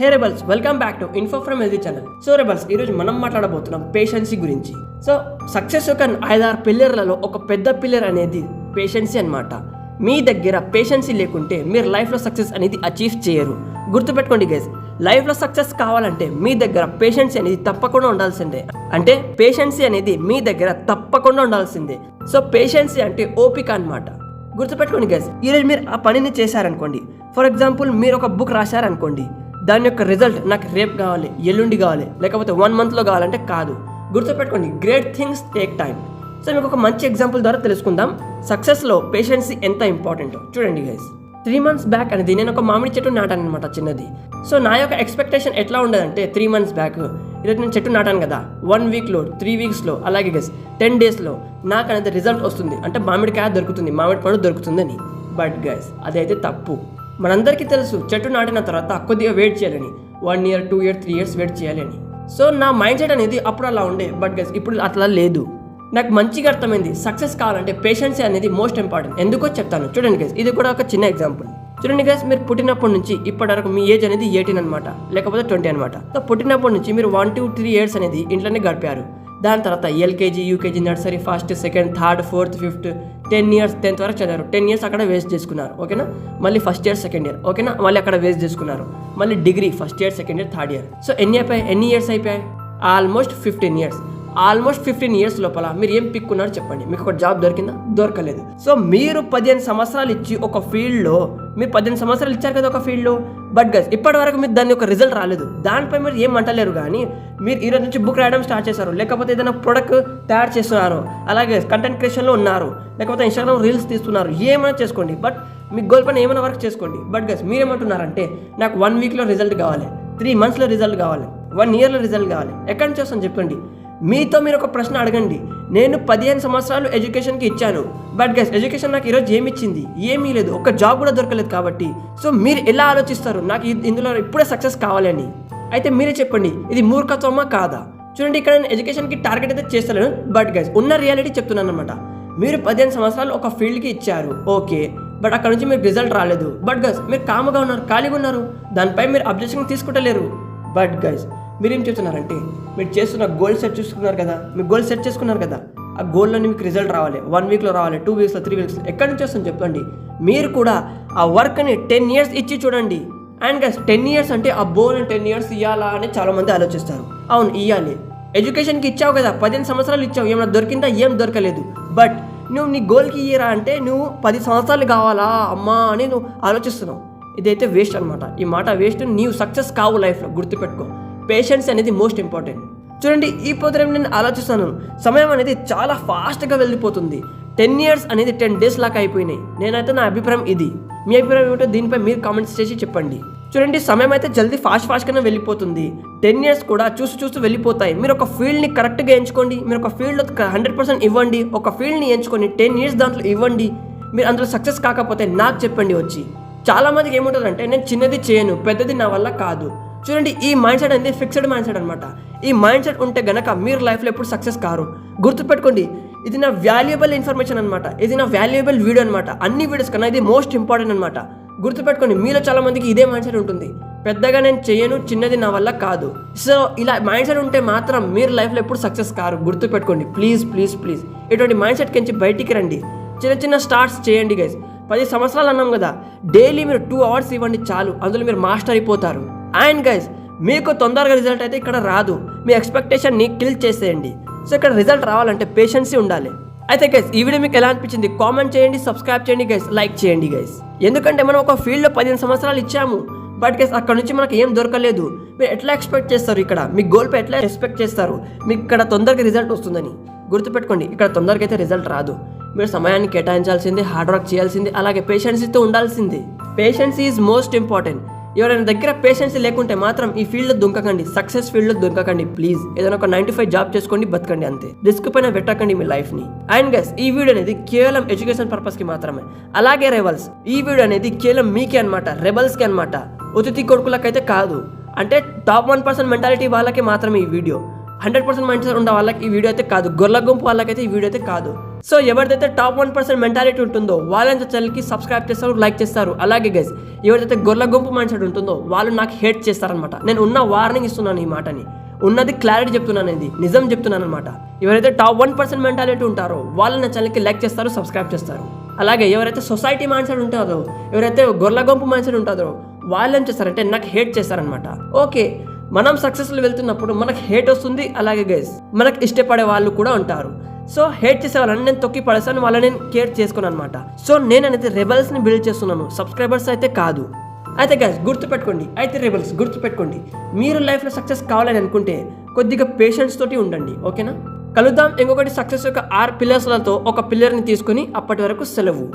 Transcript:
Hey rebels welcome back to info from healthy channel so rebels ఈరోజు మనం మాట్లాడబోతున్నాం పేషెన్సీ గురించి. సో సక్సెస్ యొక్క ఐదారు పిల్లర్లలో ఒక పెద్ద పిల్లర్ అనేది పేషెన్సీ అనమాట మీ దగ్గర పేషెన్సీ లేకుంటే మీరు లైఫ్లో సక్సెస్ అనేది అచీవ్ చేయరు. గుర్తుపెట్టుకోండి గైస్ లైఫ్లో సక్సెస్ కావాలంటే మీ దగ్గర పేషెన్సీ అనేది తప్పకుండా ఉండాల్సిందే. అంటే పేషెన్సీ అనేది మీ దగ్గర తప్పకుండా ఉండాల్సిందే. సో పేషెన్సీ అంటే ఓపిక అన్నమాట. గుర్తుపెట్టుకోండి గైస్ ఈరోజు మీరు ఆ పనిని చేశారనుకోండి. ఫర్ ఎగ్జాంపుల్ మీరు ఒక బుక్ రాశారనుకోండి. దాని యొక్క రిజల్ట్ నాకు రేపు కావాలి ఎల్లుండి కావాలి లేకపోతే వన్ మంత్లో కావాలంటే కాదు. గుర్తుపెట్టుకోండి great things take time so మీకు ఒక మంచి ఎగ్జాంపుల్ ద్వారా తెలుసుకుందాం. సక్సెస్లో పేషెన్సీ ఎంత ఇంపార్టెంట్ చూడండి గైస్ త్రీ మంత్స్ బ్యాక్ అనేది నేను ఒక మామిడి చెట్టు నాటాను అనమాట చిన్నది. సో నా యొక్క ఎక్స్పెక్టేషన్ ఎట్లా ఉండదంటే త్రీ మంత్స్ బ్యాక్ ఈరోజు నేను చెట్టు నాటాను కదా. వన్ వీక్లో త్రీ వీక్స్లో అలాగే గైస్ టెన్ డేస్లో నాకు అనేది రిజల్ట్ వస్తుంది. అంటే మామిడికాయ దొరుకుతుంది మామిడి పండు దొరుకుతుందని. బట్ గైస్ అదైతే తప్పు. మనందరికీ తెలుసు చెట్టు నాటిన తర్వాత కొద్దిగా వెయిట్ చేయాలని. One year two year three years wait చేయాలని. సో నా మైండ్ సెట్ అనేది అప్పుడు అలా ఉండే బట్ గస్ ఇప్పుడు అట్లా లేదు. నాకు మంచిగా అర్థమైంది సక్సెస్ కావాలంటే పేషెన్సీ అనేది మోస్ట్ ఇంపార్టెంట్ ఎందుకో చెప్తాను. చూడండి గైస్ ఇది కూడా ఒక చిన్న ఎగ్జాంపుల్ చూడండి గైస్ మీరు పుట్టినప్పటి నుంచి ఇప్పటి వరకు మీ ఏజ్ అనేది ఎయిటీన్ అనమాట లేకపోతే ట్వంటీ అనమాట సో పుట్టినప్పటి నుంచి మీరు వన్ టూ త్రీ ఇయర్స్ అనేది ఇంట్లోనే గడిపారు. దాని తర్వాత LKG UKG nursery first second third fourth fifth ten years tenth వరకు చదివారు. టెన్ ఇయర్స్ అక్కడ వేస్ట్ చేసుకున్నారు. ఓకేనా? మళ్ళీ ఫస్ట్ ఇయర్ సెకండ్ ఇయర్. ఓకేనా? మళ్ళీ అక్కడ వేస్ట్ చేసుకున్నారు. మళ్ళీ degree first year second year third year. So ఎన్ని అయిపోయాయి? ఎన్ని ఇయర్స్ అయిపోయాయి? Almost fifteen years. Almost fifteen years లోపల మీరు ఏం పిక్కున్నారు చెప్పండి. మీకు ఒక జాబ్ దొరికిందా? దొరకలేదు. సో మీరు పదిహేను సంవత్సరాలు ఇచ్చి ఒక ఫీల్డ్లో మీరు పదిహేను సంవత్సరాలు ఇచ్చారు కదా ఒక ఫీల్డ్లో. బట్ గస్ ఇప్పటి వరకు మీరు దాని ఒక రిజల్ట్ రాలేదు. దానిపై మీరు ఏం అంటలేరు కానీ మీరు ఈరోజు నుంచి బుక్ రాయడం స్టార్ట్ చేశారు. లేకపోతే ఏదైనా ప్రొడక్ట్ తయారు చేస్తున్నారు. అలాగే కంటెంట్ క్రియేషన్లో ఉన్నారు. లేకపోతే ఇన్స్టాగ్రామ్ రీల్స్ తీస్తున్నారు. ఏమైనా చేసుకోండి. బట్ మీ గోల్ పైన ఏమైనా వర్క్ చేసుకోండి. బట్ గస్ మీరేమంటున్నారంటే నాకు వన్ వీక్లో రిజల్ట్ కావాలి. త్రీ మంత్స్లో రిజల్ట్ కావాలి. వన్ ఇయర్లో రిజల్ట్ కావాలి. ఎక్కడి నుంచి వస్తాను చెప్పండి మీతో మీరు ఒక ప్రశ్న అడగండి. నేను పదిహేను సంవత్సరాలు ఎడ్యుకేషన్కి ఇచ్చాను. బట్ గైస్ ఎడ్యుకేషన్ నాకు ఈరోజు ఏమి ఇచ్చింది? ఏమీ లేదు. ఒక జాబ్ కూడా దొరకలేదు కాబట్టి. సో మీరు ఎలా ఆలోచిస్తారు? నాకు ఇందులో ఇప్పుడే సక్సెస్ కావాలని అయితే మీరే చెప్పండి. ఇది మూర్ఖత్వమా కాదా? చూడండి ఇక్కడ నేను ఎడ్యుకేషన్కి టార్గెట్ అయితే చేస్తలేను. బట్ గైస్ ఉన్న రియాలిటీ చెప్తున్నాను అనమాట మీరు పదిహేను సంవత్సరాలు ఒక ఫీల్డ్కి ఇచ్చారు. ఓకే. బట్ అక్కడ నుంచి మీకు రిజల్ట్ రాలేదు. బట్ గైస్ మీరు కాముగా ఉన్నారు ఖాళీగా ఉన్నారు. దానిపై మీరు అబ్జెక్షన్ తీసుకుంటలేరు. బట్ గైస్ మీరేం చెప్తున్నారంటే మీరు చేస్తున్న గోల్ సెట్ చూసుకున్నారు కదా మీ గోల్ సెట్ చేసుకున్నారు కదా ఆ గోల్లోని మీకు రిజల్ట్ రావాలి. వన్ వీక్లో రావాలి టూ వీక్స్లో త్రీ వీక్స్లో ఎక్కడి నుంచి వస్తుంది చెప్పండి. మీరు కూడా ఆ వర్క్ని టెన్ ఇయర్స్ ఇచ్చి చూడండి. అండ్ గస్ టెన్ ఇయర్స్ అంటే ఆ బోల్ టెన్ ఇయర్స్ ఇవ్వాలా అని చాలామంది ఆలోచిస్తారు. అవును ఇవ్వాలి ఎడ్యుకేషన్కి ఇచ్చావు కదా పదిహేను సంవత్సరాలు ఇచ్చావు ఏమైనా దొరికిందా? ఏం దొరకలేదు. బట్ నువ్వు నీ గోల్కి ఇయ్యరా అంటే నువ్వు పది సంవత్సరాలు కావాలా? అమ్మా అని నువ్వు ఆలోచిస్తున్నావు. ఇదైతే వేస్ట్ అనమాట ఈ మాట వేస్ట్ నీవు సక్సెస్ కావు లైఫ్లో గుర్తుపెట్టుకో. పేషెన్స్ అనేది మోస్ట్ ఇంపార్టెంట్ చూడండి ఈ పొద్దున నేను ఆలోచిస్తాను. సమయం అనేది చాలా ఫాస్ట్గా వెళ్ళిపోతుంది. టెన్ ఇయర్స్ అనేది టెన్ డేస్ లాగా అయిపోయినాయి. నేనైతే నా అభిప్రాయం ఇది. మీ అభిప్రాయం ఏమిటో దీనిపై మీరు కామెంట్స్ చేసి చెప్పండి. చూడండి సమయం అయితే జల్దీ ఫాస్ట్ ఫాస్ట్గానే వెళ్ళిపోతుంది. టెన్ ఇయర్స్ కూడా చూసి చూస్తూ వెళ్ళిపోతాయి. మీరు ఒక ఫీల్డ్ని కరెక్ట్గా ఎంచుకోండి. మీరు ఒక ఫీల్డ్లో హండ్రెడ్ పర్సెంట్ ఇవ్వండి. ఒక ఫీల్డ్ని ఎంచుకొని టెన్ ఇయర్స్ దాంట్లో ఇవ్వండి. మీరు అందులో సక్సెస్ కాకపోతే నాకు చెప్పండి వచ్చి. చాలామందికి ఏముంటుందంటే నేను చిన్నది చేయను పెద్దది నా వల్ల కాదు. చూడండి ఈ మైండ్ సెట్ అనేది ఫిక్స్డ్ మైండ్ సెట్ అనమాట ఈ మైండ్ సెట్ ఉంటే గనక మీరు లైఫ్లో ఎప్పుడు సక్సెస్ కారు. గుర్తుపెట్టుకోండి ఇది నా వాల్యుయబుల్ ఇన్ఫర్మేషన్ అనమాట ఇది నా వాల్యుయబుల్ వీడియో అనమాట అన్ని వీడియోస్ కన్నా ఇది మోస్ట్ ఇంపార్టెంట్ అనమాట గుర్తుపెట్టుకోండి మీలో చాలా మందికి ఇదే మైండ్ సెట్ ఉంటుంది. పెద్దగా నేను చేయను చిన్నది నా వల్ల కాదు. సో ఇలా మైండ్ సెట్ ఉంటే మాత్రం మీరు లైఫ్లో ఎప్పుడు సక్సెస్ కారు. గుర్తుపెట్టుకోండి ప్లీజ్ ప్లీజ్ ప్లీజ్. ఇటువంటి మైండ్ సెట్ కించి బయటికి రండి. చిన్న చిన్న స్టార్ట్స్ చేయండి గైస్ పది సంవత్సరాలు అన్నాం కదా డైలీ మీరు టూ అవర్స్ ఇవ్వండి చాలు. అందులో మీరు మాస్టర్ అయిపోతారు. అండ్ గైస్ మీకు తొందరగా రిజల్ట్ అయితే ఇక్కడ రాదు. మీ ఎక్స్పెక్టేషన్ని కిల్ చేసేయండి. సో ఇక్కడ రిజల్ట్ రావాలంటే పేషెన్సీ ఉండాలి. అయితే గైస్ ఈ వీడియో మీకు ఎలా అనిపించింది? కామెంట్ చేయండి సబ్స్క్రైబ్ చేయండి గైస్ లైక్ చేయండి గైస్ ఎందుకంటే మనం ఒక ఫీల్డ్లో పదిహేను సంవత్సరాలు ఇచ్చాము. బట్ గైస్ అక్కడ నుంచి మనకు ఏం దొరకలేదు. మీరు ఎట్లా ఎక్స్పెక్ట్ చేస్తారు ఇక్కడ? మీ గోల్పై ఎట్లా ఎక్స్పెక్ట్ చేస్తారు? మీకు ఇక్కడ తొందరగా రిజల్ట్ వస్తుందని గుర్తుపెట్టుకోండి. ఇక్కడ తొందరగా అయితే రిజల్ట్ రాదు. మీరు సమయాన్ని కేటాయించాల్సింది హార్డ్ వర్క్ చేయాల్సింది అలాగే పేషెన్సీతో ఉండాల్సింది. పేషెన్స్ ఈజ్ మోస్ట్ ఇంపార్టెంట్ ఎవరైనా దగ్గర పేషెన్స్ లేకుంటే మాత్రం ఈ ఫీల్డ్లో దుంకకండి. సక్సెస్ ఫీల్డ్లో దుంకకండి ప్లీజ్ ఏదైనా ఒక నైన్టీ ఫైవ్ జాబ్ చేసుకోండి బతకండి అంతే. రిస్క్ పైన పెట్టకండి మీ లైఫ్ని అండ్ గస్ ఈ వీడియో అనేది కేవలం ఎడ్యుకేషన్ పర్పస్కి మాత్రమే. అలాగే రెబల్స్ ఈ వీడియో అనేది కేవలం మీకే అనమాట రెబల్స్కి అనమాట ఉతితి కొడుకులకైతే కాదు. అంటే టాప్ వన్ పర్సెంట్ మెంటాలిటీ వాళ్ళకి మాత్రమే ఈ video. Hundred percent mind set ఉన్న వాళ్ళకి ఈ వీడియో అయితే కాదు. గొర్రెల గుంపు వాళ్ళకైతే ఈ వీడియో అయితే కాదు. సో ఎవరిదైతే టాప్ వన్ పర్సెంట్ మెంటాలిటీ ఉంటుందో వాళ్ళని ఛానల్కి సబ్స్క్రైబ్ చేస్తారు లైక్ చేస్తారు. అలాగే గైస్ ఎవరిదైతే గొర్రెల గుంపు మైండ్ సెట్ ఉంటుందో వాళ్ళు నాకు హేట్ చేస్తారనమాట నేను ఉన్న వార్నింగ్ ఇస్తున్నాను ఈ మాటని. ఉన్నది క్లారిటీ చెప్తున్నాను ఇది నిజం చెప్తున్నాను అనమాట ఎవరైతే టాప్ వన్ పర్సెంట్ మెంటాలిటీ ఉంటారో వాళ్ళని ఛానల్కి లైక్ చేస్తారు సబ్స్క్రైబ్ చేస్తారు. అలాగే ఎవరైతే సొసైటీ మైండ్ సెట్ ఉంటుందో ఎవరైతే గొర్రెల గుంపు మైండ్ సెట్ ఉంటుందో వాళ్ళు ఏం చేస్తారంటే నాకు హేట్ చేస్తారనమాట ఓకే మనం సక్సెస్లో వెళ్తున్నప్పుడు మనకు హేట్ వస్తుంది అలాగే గైస్ మనకు ఇష్టపడే వాళ్ళు కూడా ఉంటారు. సో హేట్ చేసే వాళ్ళని నేను తొక్కి పడేసాను వాళ్ళని నేను కేర్ చేసుకోను అనమాట సో నేను అనేది రెబల్స్ని బిల్డ్ చేస్తున్నాను. సబ్స్క్రైబర్స్ అయితే కాదు. అయితే గైస్ గుర్తుపెట్టుకోండి. అయితే రెబల్స్ గుర్తుపెట్టుకోండి. మీరు లైఫ్లో సక్సెస్ కావాలని అనుకుంటే కొద్దిగా పేషెన్స్ తోటి ఉండండి ఓకేనా కలుద్దాం. ఇంకొకటి సక్సెస్ యొక్క ఆరు పిల్లర్స్లతో ఒక పిల్లర్ని తీసుకుని అప్పటి వరకు సెలవు.